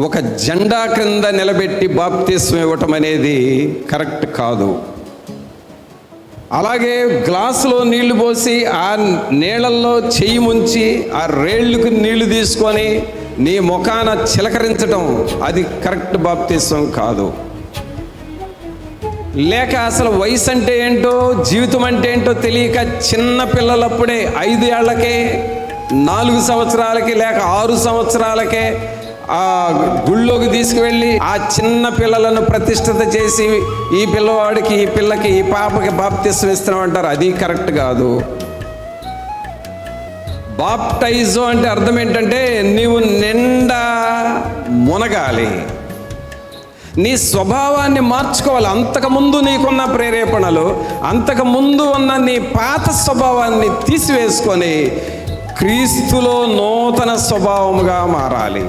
ఒక జెండా క్రింద నిలబెట్టి బాప్తిస్వం ఇవ్వటం అనేది కరెక్ట్ కాదు. అలాగే గ్లాసులో నీళ్ళు పోసి ఆ నీళ్ళల్లో చెయ్యి ముంచి ఆ రేళ్ళకు నీళ్ళు తీసుకొని నీ ముఖాన చిలకరించటం అది కరెక్ట్ బాప్తిస్వం కాదు. లేక అసలు వయసు అంటే ఏంటో జీవితం అంటే ఏంటో తెలియక చిన్న పిల్లలప్పుడే ఐదు ఏళ్ళకే నాలుగు సంవత్సరాలకి లేక ఆరు సంవత్సరాలకే ఆ గుళ్ళోకి తీసుకువెళ్ళి ఆ చిన్న పిల్లలను ప్రతిష్ఠిత చేసి ఈ పిల్లవాడికి ఈ పిల్లకి ఈ పాపకి బాప్తిస్వం ఇస్తున్నాం అంటారు అది కరెక్ట్ కాదు. బాప్టైజో అంటే అర్థం ఏంటంటే నీవు నిండా మునగాలి. నీ స్వభావాన్ని మార్చుకోవాలి. అంతకుముందు నీకున్న ప్రేరేపణలు అంతకుముందు ఉన్న నీ పాత స్వభావాన్ని తీసివేసుకొని క్రీస్తులో నూతన స్వభావముగా మారాలి.